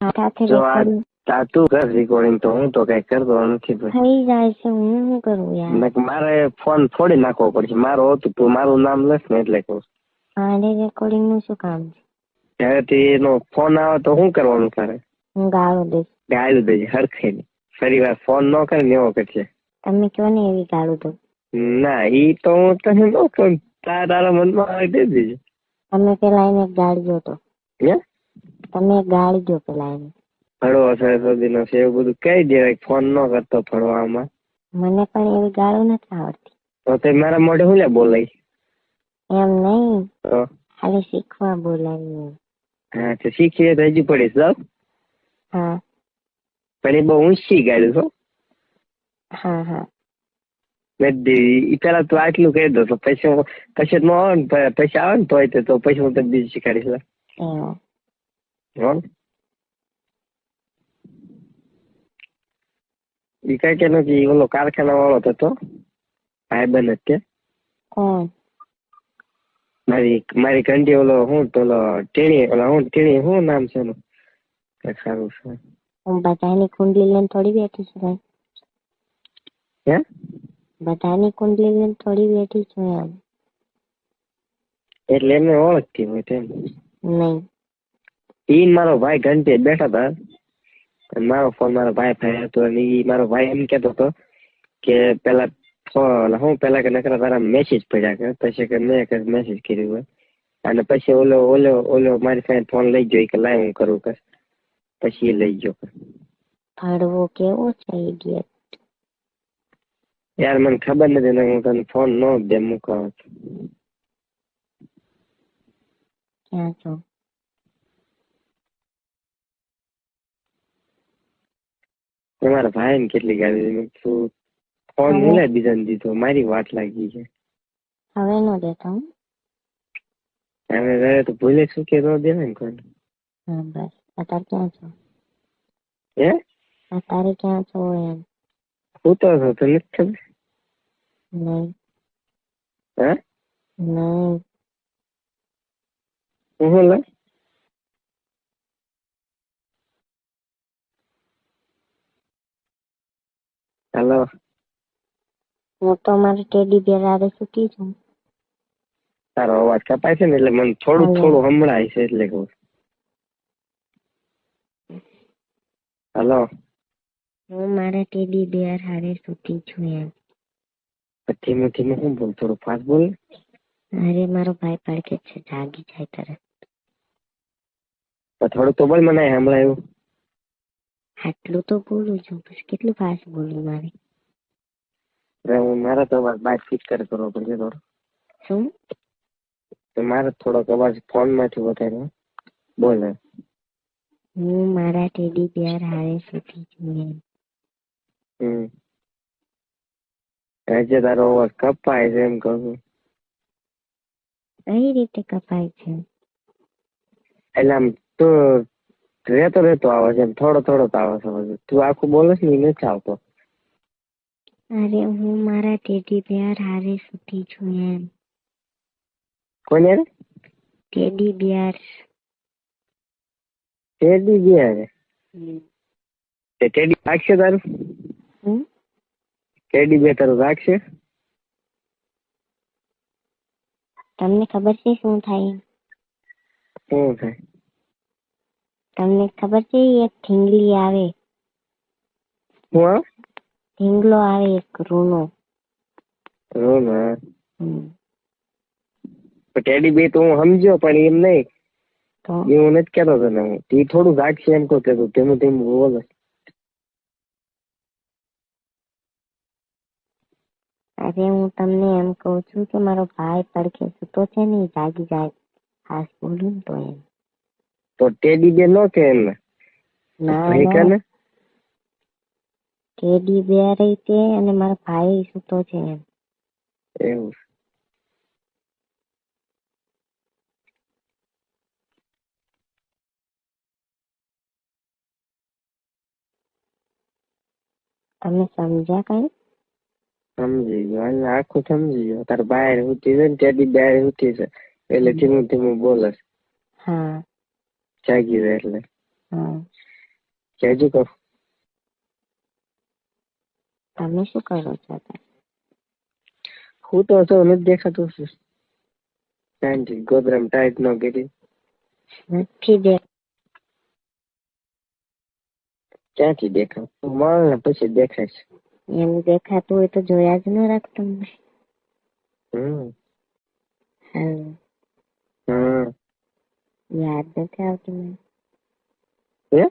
જો આ કર રેકોર્ડિંગ તો હું તો કઈ કરતો નથી થઈ જાય છે હું શું કરું યાર? મારે ફોન ફોડી નાખવો પડશે. મારો હતું તું મારું નામ લખ ને એટલે કહું. આને રેકોર્ડિંગનું શું કામ છે? ત્યારેથી એનો ફોન આવે તો શું કરવાનું તારે? હું ગાળો દઈશ. ગાળું દેજે હરખે ફરી વાર ફોન ન કરે ને એવો કરશે તમે કયો ને એવી ગાળો દો? ના ઈ તો હું તને ન કહું તારા મનમાં આવે દે દેજે તમે પેલા એને ગાળ્યો તો. હે? તમે ગાળજો પેલા એને. ફળવો સરસ્વતી નો છે એવું બધું કહી દેવાય ફોન ન કરતો ફળવામાં મને પણ એવી ગાળો નથી આવડતી. તો તે મારા મોઢે હું લે બોલાય? એમ નહીં. ખાલી શીખવા બોલાય હા તો શીખીએ તો હજી પડીશ જાવ હા. પણ એ બહુ ઊંચી ગાડી છો હા. હા મેં પેલા તું આટલું કહી દો તો પછી પૈસા પછી ન આવે ને પૈસા પછી આવે ને તો તે તો પછી હું તને બીજું શીખાડીશ હો ને? ઈ કઈ કે નથી ઓલો કારખાના વાળો હતો ભાઈબંધ જ તે મારી મારી કંડી ઓલો હું તો ઓલો ટીણી ઓલો હું ટીણી શું નામ છે એનું? કંઈક સારું છે. હું બધાની કુંડલી લઈને થોડી બેઠી છું ભાઈ. હે? બધાની કુંડલી લઈને થોડી બેઠી છું એમ. એટલે એમને ઓળખતી હોય તેમ. નહીં. ઈ ને મારો ભાઈ ઘંટી બેઠા હતા. મારો ફોન મારો ભાઈ ભાઈ હતો અને ઈ મારો ભાઈ એમ કેતો હતો કે પેલા હું પેલા કે નકરા તારા મેસેજ પડ્યા કે પછી કે મેં કે મેસેજ કર્યું હોય. અને પછી ઓલો ઓલો ઓલો મારી પાસે ફોન લઈ ગયો કે લાય હું કરું કે. પછી એ લઈ ગયો કે. ભડવો કેવો છે ઇડિયટ યાર મને ખબર નથી ને હું તને ફોન નો દે મૂકો ક્યાં છો? તમારા ભાઈ ને કેટલી ગાડી મેં કીધું ફોન હવે? બીજા બીજાને દીધો. મારી વાત લાગી છે. હવે નો દેતો હું. હવે રહે તો ભૂલે શું કે નો દેવાય ને કોઈને? હા બસ. અત્યારે ક્યાં છો? હે? અત્યારે ક્યાં છો એમ? હું તો છો તો નથી ખબર. નહીં. હે? નહીં. હું લે હેલો. હું તો મારે ટેડી બેર આવે સુતી છું તારો અવાજ કપાય છે ને એટલે મને થોડું થોડું સંભળાય છે એટલે કહું. હલો. હું મારા ટેડી બેર હારે સુતી છું એમ. ધીમે ધીમે શું બોલ થોડું ફાસ્ટ બોલ. અરે મારો ભાઈ પડકે છે જાગી જાય તરત. થોડું તો બોલ મને સંભળાય આટલું તો બોલું છું બસ કેટલું ફાસ્ટ બોલું મારે? હું મારા તો અવાજ બાતચીત કરે કર કરવો પડશે થોડો. શું? મારે થોડોક અવાજ ફોનમાંથી વધારે. બોલે. હું મારા ટેડી બિયર હારે સુધી જોઈએ હમ. આજે તારો અવાજ કપાય છે એમ કહું કઈ રીતે કપાય છે? એટલે આમ તો રહેતો રહેતો આવે છે થોડો થોડો તો આવે છે તું આખું બોલે છે ને નથી આવતો. અરે હું મારા ટેડી બેર હારે સુતી છું એમ. કોને ટેડી બેર. ટેડી બે તે ટેડી રાખશે તારું? હમ? ટેડી બે તારું રાખશે? તમને ખબર છે શું થાય શું થાય? તમને ખબર છે એક ઠીંગલી આવે. ઢીંગલો આવે એક રૂનો. રૂનો. ટેડી બે તો હું સમજ્યો પણ એમ નહીં. તો? એ હું નથી કેતો તને હું. એ થોડું છે એમ કહું કે તેમ તેમ બોલે. અરે હું તમને એમ કહું છું કે મારો ભાઈ પડખે સૂતો છે ને જાગી જાય. ખાસ બોલું તો એમ. તો ટેડી બે નો કે એમ ભાઈ કને ટેડી બેર તે અને મારો ભાઈ સૂતો છે એમ. એવું. તમે સમજ્યા કઈ? સમજી ગયો. અને આખું સમજી ગયો. તાર બહાર ઉઠી છે ને ટેડી બહાર ઉઠી છે. એટલે ધીમું ધીમું બોલે હા. જાય એટલે હા કે હજુ કહું તમે શું કરો છો? હું તો તો નથી દેખાતું શાંતિ ગોદરામ ટાઈટ ન કરી નથી દે ક્યાંથી દેખાવ તું માળ ને પછી દેખાય છે એવું દેખાતું હોય તો જોયા જ ન રાખતો તમને હમ હમ યાદ નથી આવતી મને હે